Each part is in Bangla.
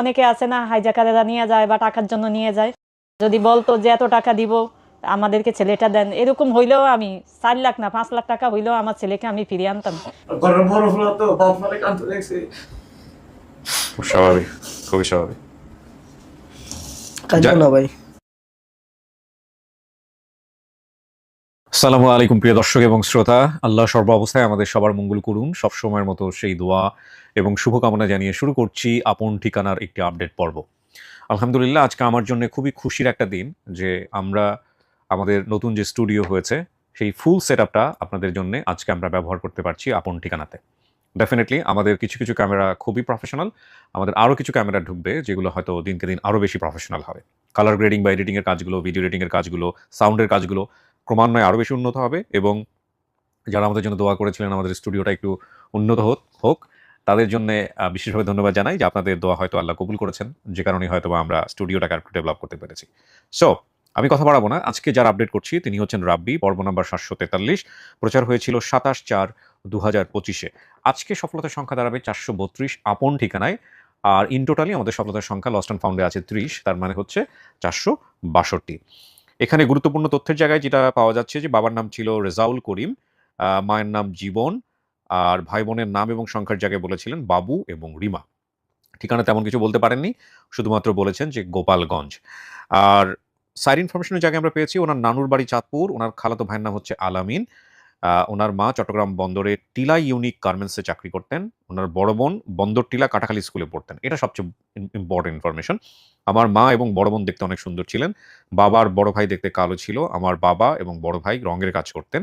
অনেকে আছে না হাইজাকারেরা নিয়ে যায় বা টাকার জন্য নিয়ে যায়। যদি বলতো যে এত টাকা দিব আমাদেরকে ছেলেটা দেন এরকম হইলেও আমি চার লাখ না পাঁচ লাখ টাকা হইলেও আমার ছেলেকে আমি ফিরিয়ে আনতাম। স্বাভাবিক খুবই স্বাভাবিক। ভাই। সালামু আলাইকুম, প্রিয় দর্শক এবং শ্রোতা। আল্লাহ সর্ব অবস্থায় আমাদের সবার মঙ্গল করুন। সব সময়ের মতো সেই দোয়া এবং শুভকামনা জানিয়ে শুরু করছি আপন ঠিকানার একটি আপডেট পর্ব। আলহামদুলিল্লাহ, আজকে আমার জন্য খুবই খুশির একটা দিন যে আমরা আমাদের নতুন যে স্টুডিও হয়েছে, সেই ফুল সেট আপনাদের জন্য আজকে আমরা ব্যবহার করতে পারছি আপন ঠিকানাতে। ডেফিনেটলি আমাদের কিছু কিছু ক্যামেরা খুবই প্রফেশনাল আমাদের আরও কিছু ক্যামেরা ঢুকবে যেগুলো হয়তো দিনকে দিন আরও বেশি প্রফেশনাল হবে। কালার গ্রেডিং বা এডিটিংয়ের কাজগুলো ভিডিও এডিটিংয়ের কাজগুলো সাউন্ডের কাজগুলো ক্রমান্বয়ে আরও বেশি উন্নত হবে এবং যারা আমাদের জন্য দোয়া করেছিলেন, আমাদের স্টুডিওটা একটু উন্নত হোক হোক, তাদের জন্য বিশেষভাবে ধন্যবাদ জানাই যে আপনাদের দোয়া হয়তো আল্লাহ কবুল করেছেন। যে কারণে হয়তো আমরা স্টুডিওটাকে একটু ডেভেলপ করতে পেরেছি। সো আমি কথা বাড়াবো না। আজকে যারা আপডেট করছি, তিনি হচ্ছেন রাব্বি, পর্ব নাম্বার সাতশো তেতাল্লিশ। প্রচার হয়েছিল সাতাশ চার দু হাজার পঁচিশে। আজকে সফলতার সংখ্যা দাঁড়াবে চারশো বত্রিশ আপন ঠিকানায়। আর ইন টোটালি আমাদের সফলতার সংখ্যা লস্ট অ্যান্ড ফাউন্ডে আছে ত্রিশ, তার মানে হচ্ছে চারশো বাষট্টি। এখানে গুরুত্বপূর্ণ তথ্যের জায়গায় যেটা পাওয়া যাচ্ছে যে বাবার নাম ছিল রেজাউল করিম মায়ের নাম জীবন, আর ভাই বোনের নাম এবং সংখ্যার জায়গায় বলেছিলেন বাবু এবং রিমা। ঠিকানা তেমন কিছু বলতে পারেননি, শুধুমাত্র বলেছেন যে গোপালগঞ্জ। আর সাইড ইনফরমেশনের জায়গায় আমরা পেয়েছি, ওনার নানুর বাড়ি চাঁদপুর, ওনার খালাতো ভাইয়ের নাম হচ্ছে আলামিন। ওনার মা চট্টগ্রাম বন্দরে টিলা ইউনিক গার্মেন্টসে চাকরি করতেন। ওনার বড় বোন বন্দর টিলা কাটাখালী স্কুলে পড়তেন। এটা সবচেয়ে ইম্পর্টেন্ট ইনফরমেশন আমার মা এবং বড় বোন দেখতে অনেক সুন্দর ছিলেন। বাবার বড় ভাই দেখতে কালো ছিল। আমার বাবা এবং বড় ভাই রঙের কাজ করতেন।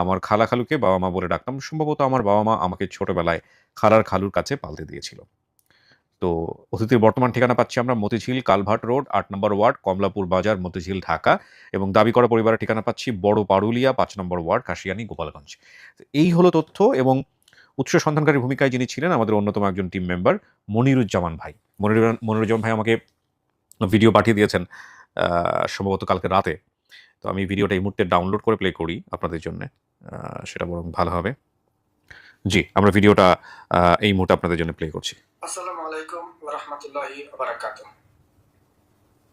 আমার খালা খালুকে বাবা মা বলে ডাকতাম। সম্ভবত আমার বাবা মা আমাকে ছোটবেলায় খালার খালুর কাছে পাল্টে দিয়েছিল। তো অতিথির বর্তমান ঠিকানা পাচ্ছি আমরা মতিঝিল কালভাট রোড, আট নম্বর ওয়ার্ড, কমলাপুর বাজার, মতিঝিল, ঢাকা। এবং দাবি করা পরিবারের ঠিকানা পাচ্ছি বড় পারুলিয়া, পাঁচ নম্বর ওয়ার্ড, কাশিয়ানি, গোপালগঞ্জ। এই হলো তথ্য এবং উৎস সন্ধানকারী ভূমিকায় যিনি ছিলেন, আমাদের অন্যতম একজন টিম মেম্বার মনিরুজ্জামান ভাই। মনির মনিরুজ্জামান ভাই আমাকে ভিডিও পাঠিয়ে দিয়েছেন সম্ভবত কালকে রাতে। তো আমি ভিডিওটা এই মুহূর্তে ডাউনলোড করে প্লে করি আপনাদের জন্য সেটা বরং ভালো হবে। জি আমরা ভিডিওটা এই মুহূর্তে আপনাদের জন্য প্লে করছি। আসসালামু আলাইকুম ওয়া রাহমাতুল্লাহি ওয়া বারাকাতুহু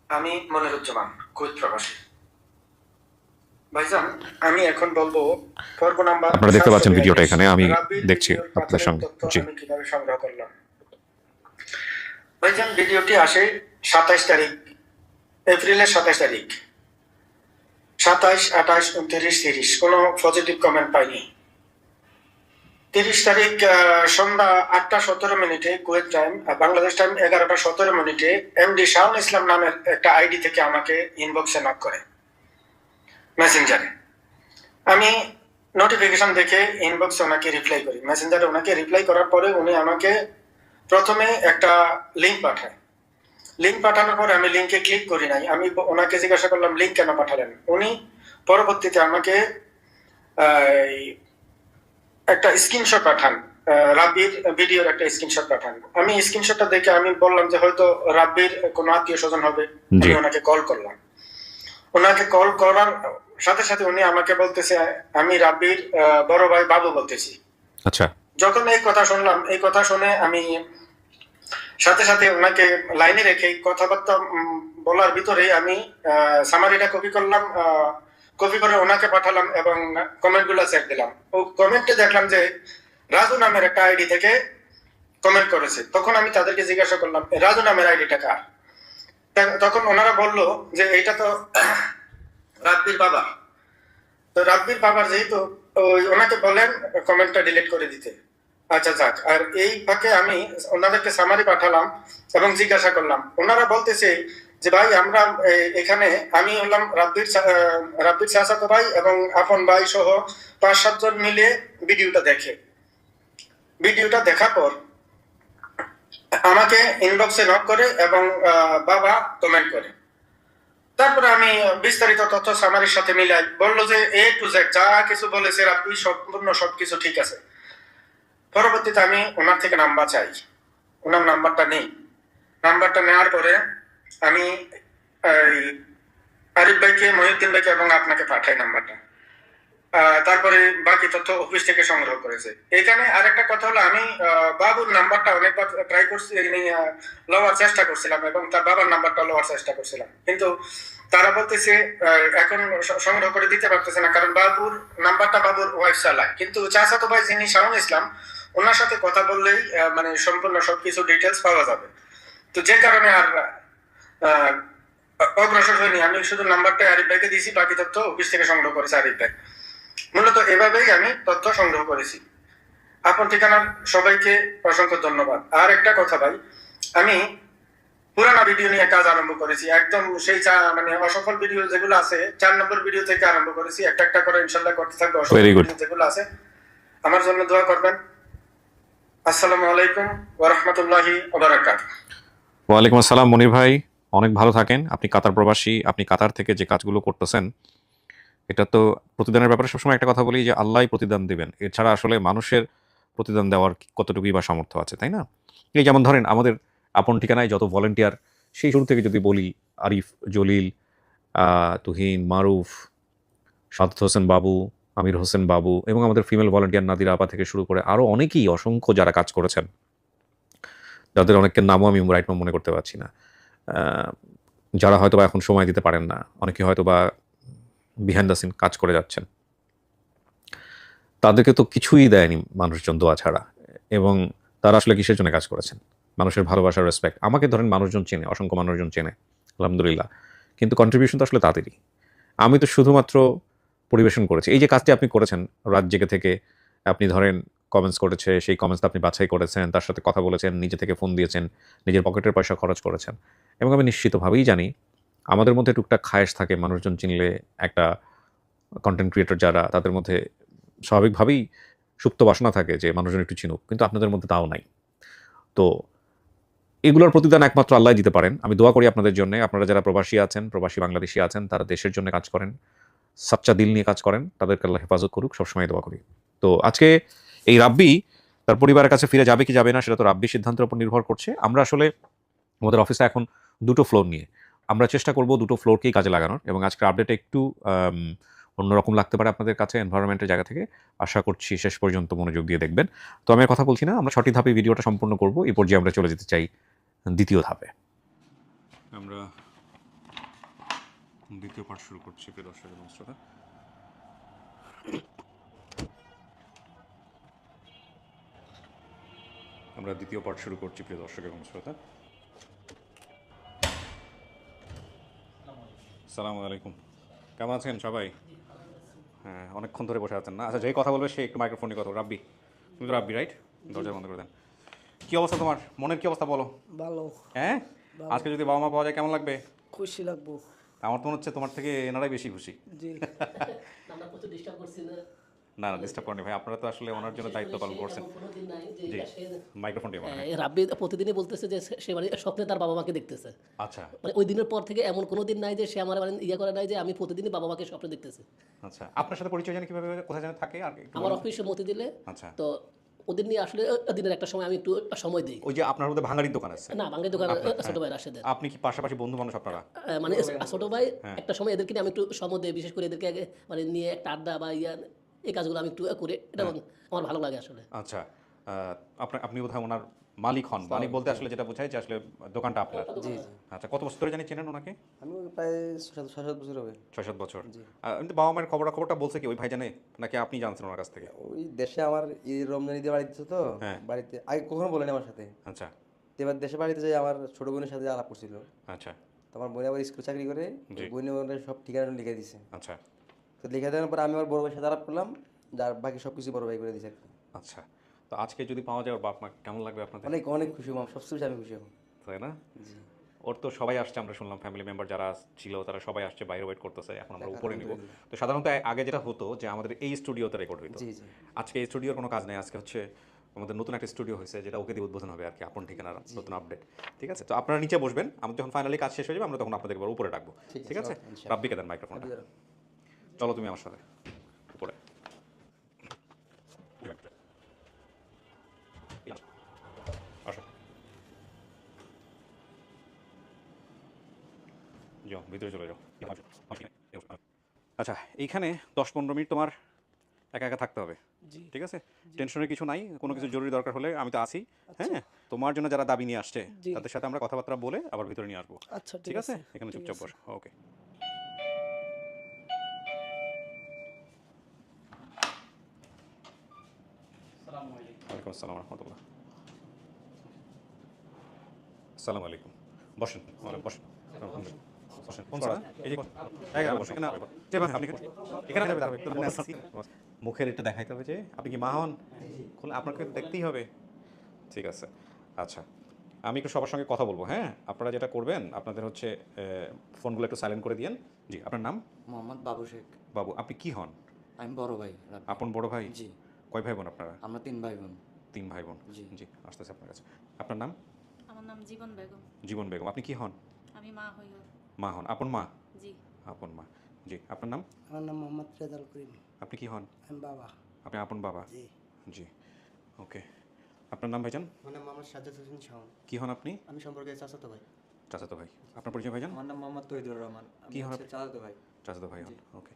আমি মনিরুজ্জামান কুয়েত প্রবাসী। ভাইজান আমি এখন বলব পর্ব নাম্বার আপনারা দেখতে পাচ্ছেন ভিডিওটা এখানে, আমি দেখছি আপনাদের সঙ্গে। জি। আমি কীভাবে সংগ্রহ করলাম। ভাইজান ভিডিওটি আসে সাতাইশ তারিখ এপ্রিলের সাতাইশ তারিখ। সাতাইশ আঠাইশ উনত্রিশ তিরিশ। কোনো পজিটিভ কমেন্ট পাইনি। তিরিশ তারিখ সন্ধ্যা আটটা সতেরো মিনিটে কুয়েত টাইম বাংলাদেশ টাইম এগারোটা সতেরো মিনিটে এমডি শাহুল ইসলাম নামের একটা আইডি থেকে আমাকে ইনবক্সে নক করে। মেসেঞ্জারে আমি নোটিফিকেশন দেখে ইনবক্সে ওনাকে রিপ্লাই করি। মেসেঞ্জারে ওনাকে রিপ্লাই করার পরে উনি আমাকে প্রথমে একটা লিঙ্ক পাঠায়। লিঙ্ক পাঠানোর পরে আমি লিঙ্কে ক্লিক করি নাই। আমি ওনাকে জিজ্ঞাসা করলাম লিঙ্ক কেন পাঠালেন? উনি পরবর্তীতে আমাকে একটা স্ক্রিনশট পাঠান। রাব্বির ভিডিওর একটা স্ক্রিনশট পাঠান। আমি স্ক্রিনশটটা দেখে আমি বললাম যে হয়তো রাব্বির কোনো আত্মীয় স্বজন হবে আমি ওনাকে কল করলাম। ওনাকে কল করার সাথে সাথে উনি আমাকে বলতেছে আমি রাব্বির বড় ভাই বাবু বলতেছি। আচ্ছা। যখন এই কথা শুনলাম এই কথা শুনে আমি সাথে সাথে ওনাকে লাইনে রেখে কথাবার্তা বলার ভিতরে আমি সামারিটা কপি করলাম কপি করে ওনাকে পাঠালাম এবং কমেন্টগুলো চেক দিলাম। ও কমেন্টে দেখলাম যে রাজু নামের একটা আইডি থেকে কমেন্ট করেছে। তখন আমি তাদেরকে জিজ্ঞাসা করলাম রাজু নামের আইডিটা কার? তখন ওনারা বলল যে, এইটা তো রাব্বির বাবা। তো রাব্বির বাবার যেহেতু ওনাকে বলেন কমেন্টটা ডিলিট করে দিতে। আচ্ছা যাক, আর এই ফাঁকে আমি ওনাদেরকে সামারি পাঠালাম এবং জিজ্ঞাসা করলাম। ওনারা বলতেছে যে ভাই, আমরা এখানে আমি হলাম রাব্বির রাব্বির চাচাতো ভাই এবং আপন ভাই সহ পাঁচ সাতজন মিলে ভিডিওটা দেখে। ভিডিওটা দেখার পর আমাকে ইনবক্সে নক করে এবং বাবা কমেন্ট করে। তারপরে আমি বিস্তারিত তথ্য সামারির সাথে মিলাই। বলল যে এ টু জেড যা কিছু বলেছে রাব্বি, সম্পূর্ণ সবকিছু ঠিক আছে। পরবর্তীতে আমি ওনার থেকে নাম্বার চাই। ওনার নাম্বারটা নেই। নাম্বারটা নেওয়ার পরে আমি আরিফ ভাইকে, মহিউদ্দিন ভাইকে এবং আপনাকে পাঠাই নাম্বারটা। তারপরে বাকি তথ্য অফিস থেকে সংগ্রহ করেছে। এখানে আরেকটা কথা হলো, আমি বাবুর নাম্বারটা অনেকবার ট্রাই করছি লওয়ার চেষ্টা করছিলাম এবং তার বাবার নাম্বারটা লওয়ার চেষ্টা করছিলাম। কিন্তু তারা বলতেছে এখন সংগ্রহ করে দিতে পারতেছে না, কারণ বাবুর নাম্বারটা বাবুর ওয়াইফ চালায়। কিন্তু চাচাতো ভাই যিনি শাহুন ইসলাম, ওনার সাথে কথা বললেই মানে সম্পূর্ণ সবকিছু ডিটেলস পাওয়া যাবে। তো যে কারণে আর অগ্রসর হয়নি। আমি শুধু নাম্বারটা আরিফ ভাইকে দিয়েছি বাকি তথ্য অফিস থেকে সংগ্রহ করেছে আরিফ ভাই। মূলত এভাবেই আমি তথ্য সংগ্রহ করেছি। আপন ঠিকানার সবাইকে অসংখ্য ধন্যবাদ। আর একটা কথা ভাই আমি পুরানা ভিডিও নিয়ে কাজ আরম্ভ করেছি। একদম সেই মানে অসফল ভিডিও যেগুলো আছে চার নম্বর ভিডিও থেকে আরম্ভ করেছি। একটা একটা করে ইনশাল্লাহ করতে থাকব। অসফল ভিডিও যেগুলো আছে আমার জন্য দোয়া করবেন। আসসালামু আলাইকুম ওরহমতুল্লাহি ওবরাকাত ওয়ালাইকুম আসসালাম মনির ভাই। অনেক ভালো থাকেন। আপনি কাতার প্রবাসী, আপনি কাতার থেকে যে কাজগুলো করতেছেন, এটা তো প্রতিদানের ব্যাপারে সবসময় একটা কথা বলি যে আল্লাহই প্রতিদান দিবেন। এছাড়া আসলে মানুষের প্রতিদান দেওয়ার কতটুকুই বা সামর্থ্য আছে, তাই না? এই যেমন ধরেন আমাদের আপন ঠিকানায় যত ভলেন্টিয়ার সেই শুরু থেকে যদি বলি, আরিফ, জলিল তুহিন, মারুফ, সাদত হোসেন বাবু, আমির হোসেন বাবু এবং আমাদের ফিমেল ভলেন্টিয়ার নাদিরা আপা থেকে শুরু করে আরও অনেকেই, অসংখ্য যারা কাজ করেছেন, যাদের অনেকের নামও আমি রাইট মনে করতে পারছি না। যারা হয়তো বা এখন সময় দিতে পারেন না, অনেকে হয়তো বা বিহাইন্ড দ্য সিন কাজ করে যাচ্ছেন। তাদেরকে তো কিছুই দেয়নি মানুষজন দোয়া ছাড়া, এবং তারা আসলে কিসের জন্য কাজ করেছেন? মানুষের ভালোবাসার রেসপেক্ট আমাকে ধরেন মানুষজন চেনে, অসংখ্য মানুষজন চেনে, আলহামদুলিল্লাহ, কিন্তু কন্ট্রিবিউশন তো আসলে তাদেরই। আমি তো শুধুমাত্র পরিবেশন করেছি। এই যে কাজটি আপনি করেছেন, রাত জেগে থেকে আপনি ধরেন কমেন্টস করেছে, সেই কমেন্টসটা আপনি বাছাই করেছেন, তার সাথে কথা বলেছেন, নিজে থেকে ফোন দিয়েছেন, নিজের পকেটের পয়সা খরচ করেছেন। এবং আমি নিশ্চিতভাবেই জানি আমাদের মধ্যে টুকটাক খায়েশ থাকে, মানুষজন চিনলে একটা কন্টেন্ট ক্রিয়েটর যারা তাদের মধ্যে স্বাভাবিকভাবেই সুপ্ত বাসনা থাকে যে মানুষজন একটু চিনুক, কিন্তু আপনাদের মধ্যে তাও নাই। তো এগুলোর প্রতিদান একমাত্র আল্লাহ দিতে পারেন। আমি দোয়া করি আপনাদের জন্য। আপনারা যারা প্রবাসী আছেন, প্রবাসী বাংলাদেশি আছেন, তারা দেশের জন্য কাজ করেন, সাচ্চা দিল নিয়ে কাজ করেন, তাদেরকে আল্লাহ হেফাজত করুক, সবসময় দোয়া করি। তো আজকে এই রাব্বি তার পরিবারের কাছে ফিরে যাবে কি যাবে না, সেটা তো রাব্বির সিদ্ধান্তের উপর নির্ভর করছে। আমরা আসলে আমাদের অফিসে এখন দুটো ফ্লোর নিয়ে। আমরা চেষ্টা করব দুটো ফ্লোরকেই কাজে লাগানোর এবং আজকের আপডেট একটু অন্যরকম লাগতে পারে আপনাদের কাছে এনভায়রনমেন্টের জায়গা থেকে। আশা করছি শেষ পর্যন্ত মনোযোগ দিয়ে দেখবেন। তো আমি কথা বলছি না, আমরা ছটি ধাপে ভিডিওটা সম্পূর্ণ করব। এই পর্যায়ে আমরা চলে যেতে চাই দ্বিতীয় ধাপে। আমরা দ্বিতীয় পাঠ শুরু করছি, প্রিয় দর্শক এবং শ্রোতা। আমরা দ্বিতীয় পাঠ শুরু করছি, প্রিয় দর্শক এবং শ্রোতা। সালামু আলাইকুম। কেমন আছেন সবাই? হ্যাঁ অনেকক্ষণ ধরে বসে আছেন না? আচ্ছা যেই কথা বলবে সে একটু মাইক্রোফোনে কথা। রাব্বি তুমি তো রাব্বি রাইট দরজা বন্ধ করে দেন। কী অবস্থা তোমার? মনের কী অবস্থা বলো? ভালো। হ্যাঁ? আজকে যদি বাবা মা পাওয়া যায় কেমন লাগবে? খুশি লাগবো। আমার তো মনে হচ্ছে তোমার থেকে এনারাই বেশি খুশি। জি। না না ডিস্টার্ব করেনি ভাই। আপনারা তো আসলে ওনার জন্য দায়িত্ব পালন করছেন। জি মাইক্রোফোন দিয়ে রাব্বি প্রতিদিনই বলতেছে যে সে- মানে স্বপ্নে তার বাবা মাকে দেখতেছে। আচ্ছা। মানে ওই দিনের পর থেকে এমন কোনো দিন নাই যে সে আমার মানে ইয়ে করে নাই যে আমি প্রতিদিনই বাবা মাকে স্বপ্নে দেখতেছি। আচ্ছা আপনার সাথে পরিচয় জানি কীভাবে কোথায় জানি থাকে আর আমার অফিসে মতি দিলে আচ্ছা। তো ওদের নিয়ে আসলে দিনের একটা সময় আমি একটু সময় দিই। ওই যে আপনার মধ্যে ভাঙাড়ির দোকান আছে? না বাঙালি দোকান ছোট ভাই রাশেদের। আপনি কি পাশাপাশি বন্ধু মানুষ আপনারা মানে ছোট ভাই হ্যাঁ। একটা সময় এদেরকে নিয়ে আমি একটু সময় দিই বিশেষ করে এদেরকে মানে নিয়ে একটা আড্ডা বা ইয়া এই কাজগুলো আমি একটু করে এটা। আমার ভালো লাগে আসলে। আচ্ছা আপনি বোধহয় ওনার মালিক হন। মালিক বলতে আসলে যেটা বোঝায় যে আসলে দোকানটা আপনার। জি আচ্ছা কত বছর ধরে জানি চেনেন ওনাকে? আমি প্রায় ছয় সাত- ছয় সাত বছর হবে। ছয় সাত বছর। জি। এমনি বাবা মায়ের খবর খবরটা বলছে কি ওই ভাই জানে নাকি আপনি জানছেন ওনার কাছ থেকে? ওই দেশে আমার এই রমজান ঈদে বাড়িতে তো হ্যাঁ। বাড়িতে আগে কখনো বলেনি আমার সাথে। আচ্ছা। এবার দেশে বাড়িতে যাই আমার ছোট বোনের সাথে আলাপ করছিল। আচ্ছা। তো আমার বোন আবার স্কুল চাকরি করে। বোনের সব ঠিকানা লিখে দিছে। আচ্ছা। তো লিখে দেওয়ার পর আমি আমার বড় ভাইয়ের সাথে আলাপ করলাম যার বাকি সব কিছু বড় ভাই করে দিছে আচ্ছা তো আজকে যদি পাওয়া যায় ওর বাপ মা কেমন লাগবে আপনাদের? অনেক অনেক খুশি হলাম সবচেয়ে বেশি আমি খুশি হলাম তাই না? জি। ওর তো সবাই আসছে আমরা শুনলাম ফ্যামিলি মেম্বার যারা ছিল তারা সবাই আসছে বাইরে ওয়েট করতেছে এখন আমরা উপরে নিব। তো সাধারণত আগে যেটা হতো যে আমাদের এই স্টুডিওতে রেকর্ড হইতো। জি জি। আজকে এই স্টুডিওর কোনো কাজ নেই আজকে হচ্ছে আমাদের নতুন একটা স্টুডিও হয়েছে যেটা ওকে দিয়ে উদ্বোধন হবে আর কি আপন ঠিকানার নতুন আপডেট ঠিক আছে? তো আপনারা নিচে বসবেন আমরা যখন ফাইনালি কাজ শেষ হয়ে যাবে আমরা তখন আপনাদের উপরে ডাকবো। ঠিক আছে। রাব্বিকে দেন মাইক্রোফোনটা চলো তুমি আমার সাথে উপরে। আসো। যাও ভিতরে চলে যাও। আচ্ছা এইখানে দশ পনেরো মিনিট তোমার একা একা থাকতে হবে। ঠিক আছে? টেনশনের কিছু নাই কোনো কিছু জরুরি দরকার হলে আমি তো আছি হ্যাঁ? তোমার জন্য যারা দাবি নিয়ে আসছে তাদের সাথে আমরা কথাবার্তা বলে আবার ভিতরে নিয়ে আসব। আচ্ছা ঠিক আছে? এখানে চুপচাপ। বস। ওকে। আসসালাম রহমতুল্লাহ। আসসালামু আলাইকুম। বসেন বসেন। আলহামদুলিল্লাহ। বসেন কোন স্যার এই যে এখানে বসেন। এখানে যে ভাই, আপনি এখানে যাবে দাঁড়াবে একটু আসছি। মুখের এটা দেখাইতে হবে যে আপনি কি মা হন? আপনাকে দেখতেই হবে। ঠিক আছে। আচ্ছা আমি একটু সবার সঙ্গে কথা বলব হ্যাঁ? আপনারা যেটা করবেন আপনাদের হচ্ছে ফোনগুলো একটু সাইলেন্ট করে দিয়েন। জি আপনার নাম? মোহাম্মদ বাবু শেখ। বাবু আপনি কি হন? আমি বড় ভাই আপন বড় ভাই? জি। কয় ভাই বোন আপনারা? আমরা তিন ভাই বোন। তিন ভাই বোন জি। জি আসতেছে আপনার কাছে। আপনার নাম? আমার নাম জীবন বেগম। জীবন বেগম। আপনি কি হন? আমি মা হই মা হন। আপন মা? জি। আপন মা। জি আপনার নাম? আমার নাম মোহাম্মদ রেজাল করিম। আপনি কি হন? আমি বাবা। আপনি আপন বাবা? জি। জি ওকে। আপনার নাম ভাইজান? আমার নাম মোহাম্মদ সাজ্জাদ হোসেন শাওন। কি হন আপনি? আমি সম্পর্কে চাচাতো ভাই। চাচাতো ভাই। আপনার পরিচয় ভাইজান? আমার নাম মোহাম্মদ তহিদুর রহমান। কি হন চাচাতো ভাই। চাচাতো ভাই হন ওকে।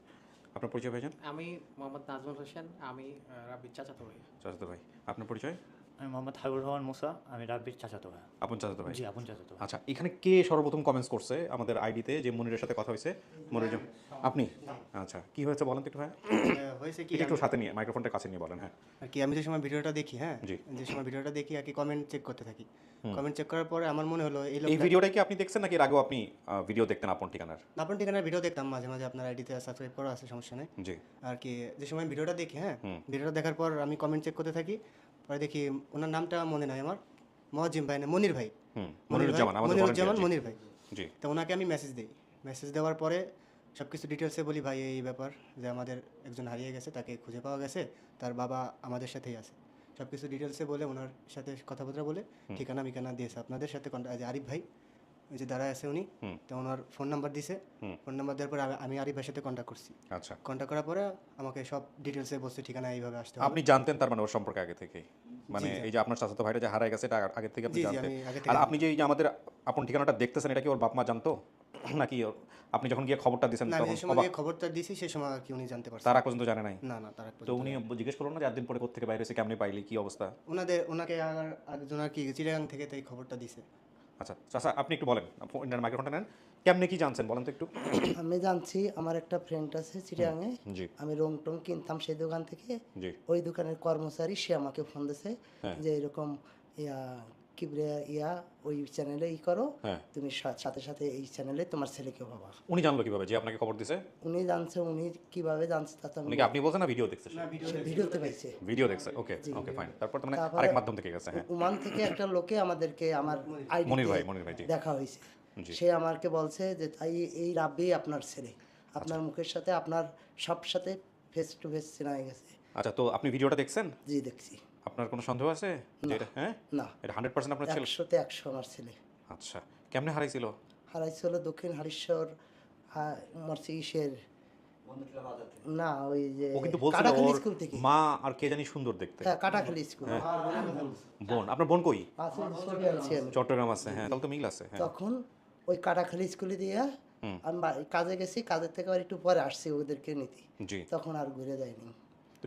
আপনার পরিচয় ভাইজান? আমি মোহাম্মদ নাজমুল হোসেন আমি রাব্বির চাচাতো ভাই। চাচাতো ভাই আপনার পরিচয়? আমি মোহাম্মদ হাবিবুর রহমান মুসা আমি রাব্বির চাচাতো ভাই। আপন চাচাতো ভাই? জি আপন চাচাতো আচ্ছা এখানে কে সর্বপ্রথম কমেন্টস করছে আমাদের আইডিতে যে মনিরের সাথে কথা হয়েছে? মনির যে- আপনি? আচ্ছা কি হয়েছে বলেন তো একটু ভাই? হয়েছে কি একটু সাথে নিয়ে মাইক্রোফোনটা কাছে নিয়ে বলেন হ্যাঁ। আর কি আমি যে সময় ভিডিওটা দেখি হ্যাঁ? যে সময় ভিডিওটা দেখি আর কি কমেন্ট চেক করতে থাকি। কমেন্ট চেক করার পরে আমার মনে হলো এই এই ভিডিওটা কি আপনি দেখছেন নাকি এর আগেও আপনি ভিডিও দেখতেন আপন ঠিকানার? আপন ঠিকানার ভিডিও দেখতাম মাঝে মাঝে আপনার আইডিতে সাবস্ক্রাইব করা আছে সমস্যা নেই। জি। আর কি যে সময় ভিডিওটা দেখি হ্যাঁ। ভিডিওটা দেখার পর আমি কমেন্ট চেক করতে থাকি পরে দেখি ওনার নামটা মনে নাই আমার মহাজিম ভাই না মনির ভাই। মনির মনিরুজ্জামান আমাদের মনিরুজ্জামান মনির ভাই। জি। তো ওনাকে আমি মেসেজ দিই। মেসেজ দেওয়ার পরে সব কিছু ডিটেলসে বলি ভাই এই ব্যাপার যে আমাদের একজন হারিয়ে গেছে তাকে খুঁজে পাওয়া গেছে তার বাবা আমাদের সাথেই আছে। সব কিছু ডিটেলসে বলে ওনার সাথে কথাবার্তা বলে ঠিকানা মিকানা দিয়েছে। আপনাদের সাথে কন্ট্যাক্ট আরিফ ভাই যে দাঁড়ায় আছে উনি তো ওনার ফোন নাম্বার দিছে। ফোন নাম্বার দেওয়ার পর আমি- আরিফ ভাইয়ের সাথে কন্ট্যাক্ট করছি। আচ্ছা। কন্ট্যাক্ট করার পরে আমাকে সব ডিটেলসে বলছে ঠিকানা এইভাবে আসতে হবে। আপনি জানতেন তার মানে ওর সম্পর্কে আগে থেকে মানে এই যে আপনার চাচাতো ভাইটা যে হারায় গেছে এটা আগে থেকে আপনি জানতেন? আর আপনি যে এই যে আমাদের আপন ঠিকানাটা দেখতেছেন এটা কি ওর বাপ মা জানতো? নাকি আপনি যখন গিয়ে খবরটা দিয়েছেন না যে সময় গিয়ে খবরটা দিছি সেই সময় আর কি উনি জানতে পারছেন। তারা পর্যন্ত জানে নাই? না না তারা তো উনি জিজ্ঞেস করল না যে একদিন পরে কোথেকে বাইরে এসে কেমনে পাইলি কি অবস্থা? ওনাদের ওনাকে আর একজন আর কি চিড়িয়াখান থেকে তাই খবরটা দিছে আচ্ছা চাচা আপনি একটু বলেন মাইক্রোফোনটা নেন। কেমনে কি জানছেন বলেন তো একটু? আমি জানছি আমার একটা ফ্রেন্ড আছে চিড়িয়াঙে জি। আমি রং টং কিনতাম সেই দোকান থেকে। জি। ওই দোকানের কর্মচারী সে আমাকে ফোন দিছে হ্যাঁ। যে এরকম ইয়া কিবরে ইয়া ওই চ্যানেলে ই করো। হ্যাঁ। তুমি সাথে সাথে এই চ্যানেলে তোমার ছেলেকে পাবা। উনি জানলো কীভাবে? যে আপনাকে খবর দিছে? উনি জানছে উনি কীভাবে জানছে তা তো উনি আপনি বলছেন না ভিডিও দেখছে ভিডিওতে পাইছে। ভিডিও দেখছে ওকে ওকে ফাইন তারপর তো মানে আরেক মাধ্যম থেকে গেছে হ্যাঁ। ওমান থেকে একটা লোকে আমাদেরকে আমার আইডি মনির ভাই, মনির ভাই, দেখা হয়েছে। সে আমাকে বলছে যে তাই এই রাব্বি আপনার ছেলে। আপনার মুখের সাথে আপনার সব সাথে ফেস টু ফেস চেনা হয়ে গেছে। আচ্ছা তো আপনি ভিডিওটা দেখছেন? জি দেখছি। আপনার কোনো সন্দেহ আছে? এটা হ্যাঁ? না। এটা হান্ড্রেড পার্সেন্ট আপনার ছেলে? একশোতে একশো আমার ছেলে। আচ্ছা কেমনে হারাইছিল? হারাইছিল দক্ষিণ হারিশ্বর মরছি ইসের না ওই যে ও কিন্তু বলছিল কাটাখালি স্কুল থেকে। মা আর কে জানি সুন্দর দেখতে। হ্যাঁ কাটাখালি স্কুল। বোন আপনার বোন কই। চট্টগ্রাম আছে। হ্যাঁ তাহলে তো মিল আছে হ্যাঁ। তখন ওই কাটাখালি স্কুলে দিয়ে আমি কাজে গেছি কাজের থেকে আবার একটু পরে আসছি ওদেরকে নিতে। জি। তখন আর ঘুরে যায়নি।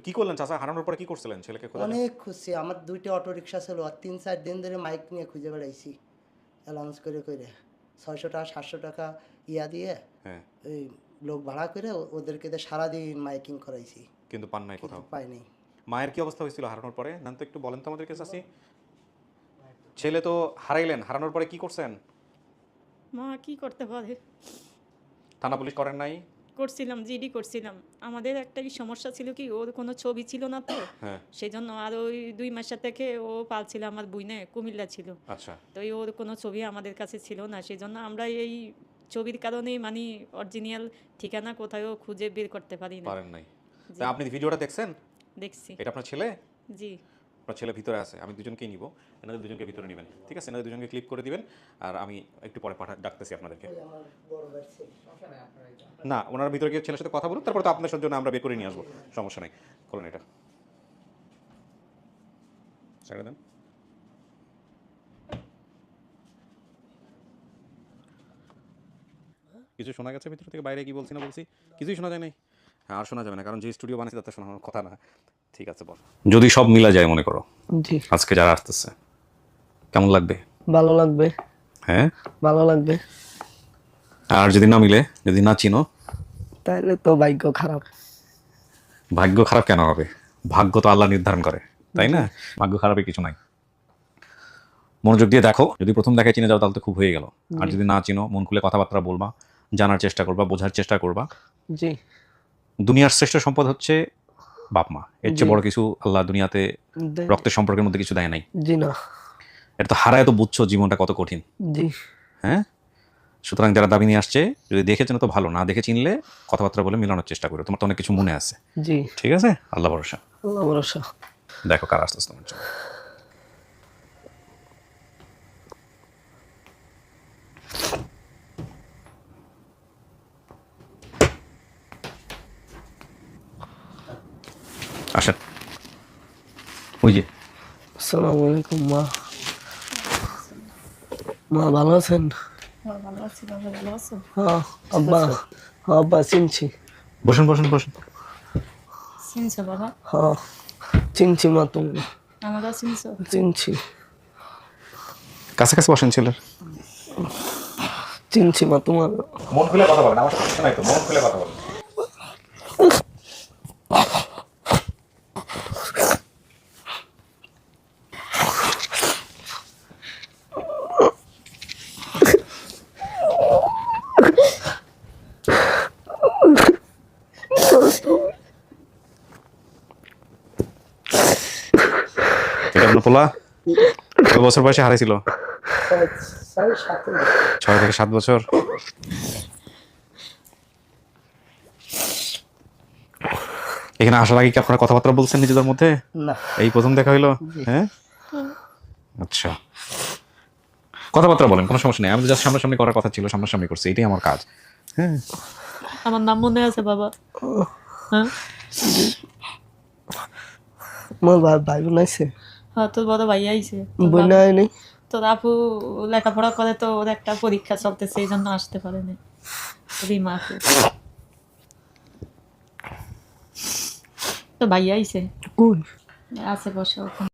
কি করলেন চাচা? হারানোর পরে কি করছিলেন ছেলেকে অনেক খুশি। আমার দুইটা অটো রিক্সা ছিল। আর তিন চার দিন ধরে মাইক নিয়ে খুঁজে বেড়াইছি। অ্যালাউন্স করে করে। ছয়শো টাকা সাতশো টাকা ইয়া দিয়ে হ্যাঁ। ওই লোক ভাড়া করে ও- ওদেরকে দিয়ে সারাদিন মাইকিং করাইছি। কিন্তু পান নাই কোথাও? পাইনি মায়ের কি অবস্থা হয়েছিল হারানোর পরে? নাম তো একটু বলেন তো আমাদেরকে চাচি। ছেলে তো হারাইলেন। হারানোর পরে কি করছেন? মা কি করতে পারে? থানা পুলিশ করেন নাই? করছিলাম জিডি করছিলাম। আমাদের একটাই সমস্যা ছিল কি ওর কোনো ছবি ছিল না তো। হ্যাঁ। সেই জন্য আর ওই দুই মাসের থেকে ও পালছিল আমার বুইনে কুমিল্লা ছিল। আচ্ছা। তো ওর কোনো ছবি আমাদের কাছে ছিল না সেই জন্য আমরা এই ছবির কারণেই মানে অরিজিনাল ঠিকানা কোথাও খুঁজে বের করতে পারি না। পারেন নাই। আপনি ভিডিওটা দেখছেন? দেখছি। এটা আপনার ছেলে? জি। আপনার ছেলে ভিতরে আছে আমি দুজনকেই নিব। এনাদের দুজনকে ভিতরে নেবেন ঠিক আছে? এনাদের দুজনকে ক্লিপ করে দিবেন আর আমি একটু পরে পাঠা ডাকতেছি আপনাদেরকে। না ওনার ভিতরে গিয়ে ছেলের সাথে কথা বলুন তারপর তো আপনার জন্য আমরা বের করে নিয়ে আসব সমস্যা নেই। করুন এটা। ছেড়ে দেন। কিছু শোনা গেছে ভিতর থেকে? বাইরে কি বলছি না বলছি? কিছুই শোনা যায় নাই? আর শোনা যাবে না কারণ যে স্টুডিও বানিয়েছে তাতে শোনানোর কথা না। ঠিক আছে বল। যদি সব মিলা যায় মনে করো। জি। আজকে যারা আসতেছে। কেমন লাগবে? ভালো লাগবে। হ্যাঁ? ভালো লাগবে। আর যদি না মিলে যদি না চিনো? তাহলে তো ভাগ্য খারাপ। ভাগ্য খারাপ কেন হবে? ভাগ্য তো আল্লাহ নির্ধারণ করে তাই না? ভাগ্য খারাপে কিছু নাই। মনোযোগ দিয়ে দেখো যদি প্রথম দেখায় চিনে যাও তাহলে তো খুব হয়ে গেল। আর যদি না চিনো মন খুলে কথাবার্তা বলবা জানার চেষ্টা করবা বোঝার চেষ্টা করবা। জি। দুনিয়ার শ্রেষ্ঠ সম্পদ হচ্ছে বাপ মা। এর চেয়ে। বড় কিছু আল্লাহ দুনিয়াতে রক্তের সম্পর্কের মধ্যে কিছু দেয় নাই। জি না। এটা তো হারায় তো বুঝছ জীবনটা কত কঠিন। জি। হ্যাঁ? সুতরাং যারা দাবি নিয়ে আসছে যদি দেখে চেনো তো ভালো না দেখে চিনলে কথাবার্তা বলে মিলানোর চেষ্টা করো। তোমার তো অনেক কিছু মনে আছে। জি। ঠিক আছে? আল্লাহ ভরসা। আল্লাহ ভরসা। দেখো কার আসতে তোমার জন্য। আসেন। ওই যে। আসসালামু আলাইকুম মা। মা ভালো আছেন? ভালো আছি ভালো আছো হ্যাঁ আব্বা হ্যাঁ আব্বা চিনছি। বসুন বসুন বসুন। চিনছো বাবা? হ্যাঁ চিনছি মা তুমি আমারও চিনছো? চিনছি। কাছাকাছি বসেন ছেলের। চিনছি মা তোমার। মন খুলে কথা বলেন আমার সমস্যা নাই তো মন খুলে কথা বলেন। আপনার বছর বয়সে হারাইছিল? ছয় থেকে সাত বছর। এখানে আসার আগে কি আপনারা কথাবার্তা বলছেন নিজেদের মধ্যে? না। এই প্রথম দেখা হইল? হ্যাঁ? আচ্ছা। কথাবার্তা বলেন কোনো সমস্যা নেই। আমি জাস্ট সামনাসামনি করার কথা ছিল সামনাসামনি করছি। এটাই আমার কাজ। হ্যাঁ। আমার নাম মনে আছে বাবা। হ্যাঁ? আমার ভাই বোন আছে। তোর বড় ভাই আইছে। তোর বোন বাবা- আয় নেই তোর আপু লেখাপড়া করে তো ওর একটা পরীক্ষা চলতেছে এই জন্য আসতে পারেনি রিমা আপু। তো ভাই আইছে? কোন? আছে বসে ওখানে।